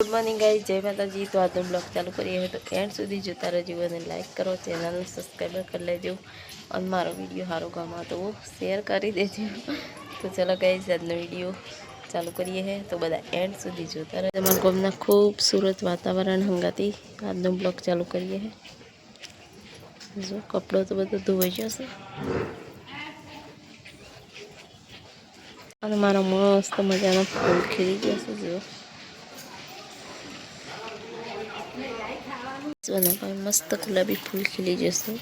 Good morning ગાઈ જય માતાજી તો આજનો બ્લોગ ચાલુ કરીએ હોય તો એન્ડ સુધી જોતા રહેજો અને લાઈક કરો ચેનલને સબસ્ક્રાઈબર કરી લેજો. અને મારો વીડિયો સારો ગમો તો શેર કરી દેજો. તો ચલો ગાઈ આજનો વીડિયો ચાલુ કરીએ હે. તો બધા એન્ડ સુધી જોતા રહેજો. તમારા ગામના ખૂબસૂરત વાતાવરણ હંગાતી આજનો બ્લોગ ચાલુ કરીએ હે. જો, કપડો તો બધો ધોવાઈ જશે અને મારા મસ્ત મજાના ફૂલ ખીલી જશે જો ભાઈ, મસ્ત ગુલાબી ફૂલ ખીલી જશે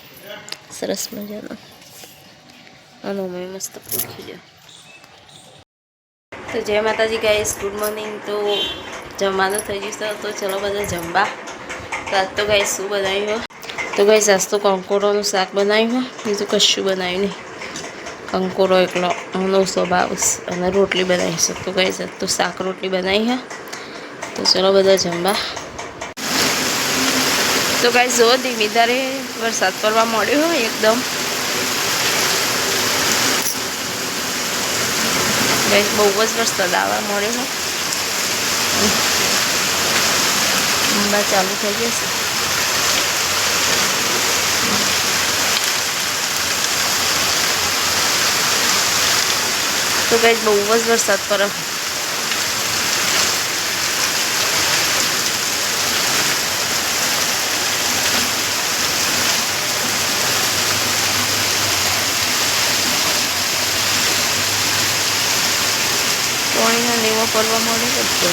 સરસ મજાનો. આનો મેં મસ્ત ફૂલ ખીલ્યો. તો જય માતાજી ગાઈસ ગુડ મોર્નિંગ તો જમવાનું થઈ જશે તો ચલો બધા જમવા. તો આજ તો ગાઈસ શું બનાવ્યું તો ગાઈસ આજ તો કંકોરોનું શાક બનાવ્યું બીજું કશું બનાવ્યું નહીં. કંકોરો એકલો નવસો સ્વભાવ અને રોટલી બનાવીશું તો ગાઈસ આજ તો શાક રોટલી બનાવી હા. તો ચલો બધા જમવા. તો કાંઈ જો ધીમી ધારે વરસાદ પડવા મળ્યો એકદમ. બહુ જ વરસાદ આવવા મળ્યો ઠંડા ચાલુ થઈ જશે તો કંઈ બહુ જ વરસાદ પડે. લેવા પડવા મળે બધો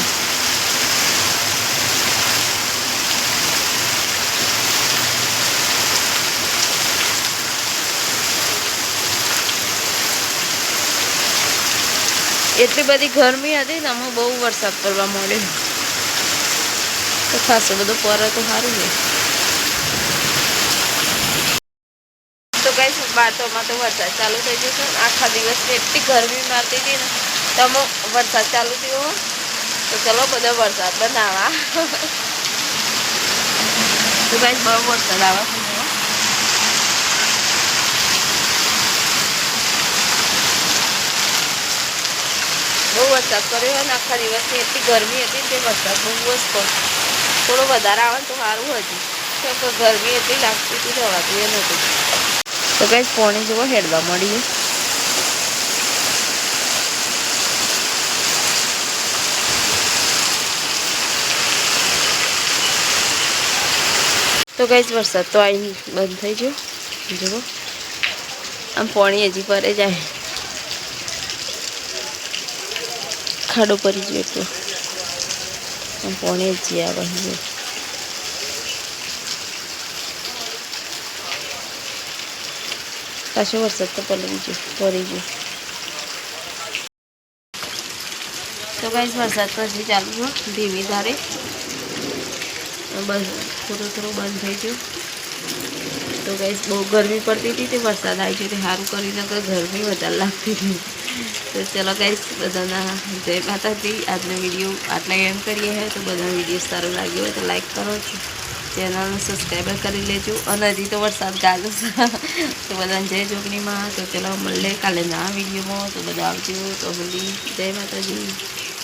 એટલી બધી ગરમી હતી ને આમાં બહુ વરસાદ પડવા મળ્યો તો ખાસો બધો પર તો સારું છે. તો કઈ બાટોમાં તો વરસાદ ચાલુ થઈ જશે આખા દિવસ એટલી ગરમી મારતી હતી ને. તો અમુક વરસાદ ચાલુ થયો તો ચલો બધા વરસાદ બનાવા. તો કાંઈ બહુ વરસાદ આવે બહુ વરસાદ કર્યો અને આખા દિવસની એટલી ગરમી હતી તે વરસાદ બહુ જ થોડો વધારે આવે તો સારું હતું તો કે ગરમી એટલી લાગતી હતી રવાતું એ નહોતું. તો કંઈ પોણી જેવો હેડવા મળી તો કઈ વરસાદ તો આવી બંધ થઈ ગયો. જુઓ. આમ પાણી હજી પરે જાય. ખાડો પડી ગયો એટલો. આમ પાણી હજી આવે છે પાછો વરસાદ તો પલવી ગયો, પડી ગયો. તો કઈ વરસાદ પછી ચાલુ ધીમી ધારે. બસ થોડું થોડું બંધ થઈ ગયું. તો ગઈશ બહુ ગરમી પડતી હતી તે વરસાદ આવી ગયો તે સારું કરીને તો ગરમી વધારે લાગતી હતી. તો ચલો ગાઈસ બધાના જય માતાજી. આજનો વીડિયો આટલા એમ કરીએ હે, તો બધા વીડિયો સારો લાગ્યો હોય તો લાઈક કરો છો. ચેનલને સબસ્ક્રાઈબર કરી લેજો. અને હજી તો વરસાદ ગાજો તો બધાને જય જોગણીમાં. તો ચલો મળે કાલે ના વિડીયોમાં તો બધા આવજો. તો હોલી જય માતાજી.